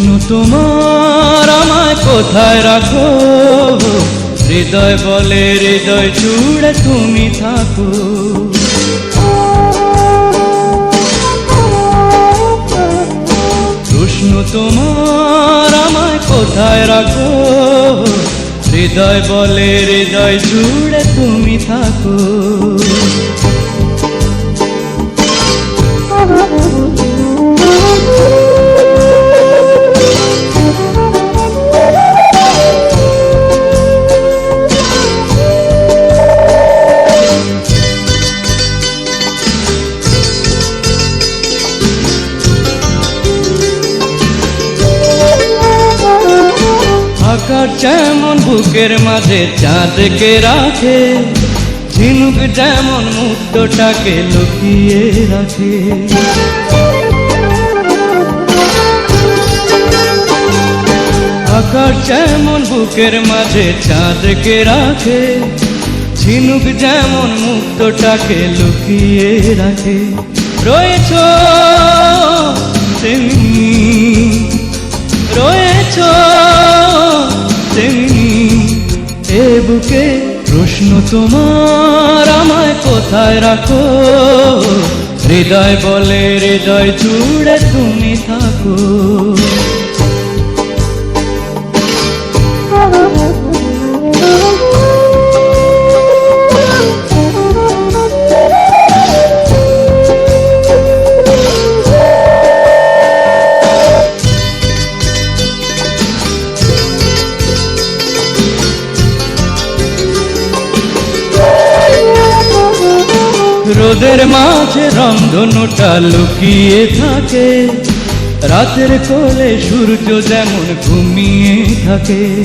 প্রশ্ন তোমার আমায় কোথায় রাখো? হৃদয় বলে হৃদয় জুড়ে তুমি থাকো। প্রশ্ন তোমার আমায় কোথায় রাখো? হৃদয় বলে হৃদয় জুড়ে তুমি থাকো। আকার যেমন বুকের মাঝে চাঁদকে রাখে, ঝিনুক যেমন মুক্তটাকে লুকিয়ে রাখে। আকার যেমন বুকের মাঝে চাঁদকে রাখে, ঝিনুক যেমন মুক্তটাকে লুকিয়ে রাখে। রয়েছ তেমনি বুকে প্রশ্ন তোমার আমায় কোথায় রাখো? হৃদয় বলে হৃদয় জুড়ে তুমি থাকো। রোদের মাঝে রন্ধনুটা লুকিয়ে থাকে। রাতের কোলে সূর্য যেমন ঘুমিয়ে থাকে।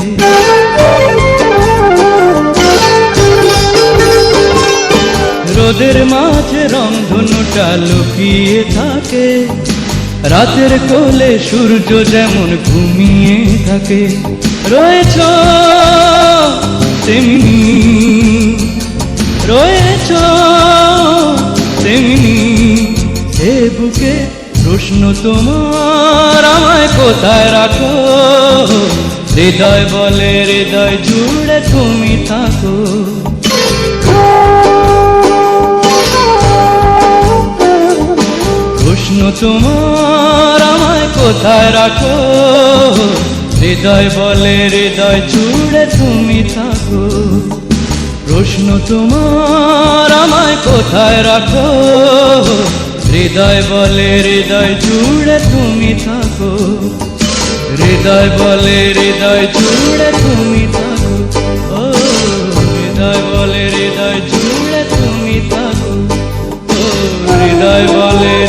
রোদের মাঝে রংধনুটা লুকিয়ে থাকে। রাতের কোলে সূর্য যেমন ঘুমিয়ে থাকে। রয়েছ তেমনি। রয়েছ বুকে প্রশ্ন তোমার আমায় কোথায় রাখো? হৃদয় বলে হৃদয় জুড়ে তুমি থাকো। প্রশ্ন তোমার আমায় কোথায় রাখো? হৃদয় বলে হৃদয় জুড়ে তুমি থাকো। প্রশ্ন তোমার আমায় কোথায় রাখো? হৃদয় বলে হৃদয় জুড়ে তুমি থাকো। হৃদয় বলে হৃদয় জুড়ে তুমি থাকো। ও, হৃদয় বলে হৃদয় জুড়ে তুমি থাকো। ও, হৃদয় বলে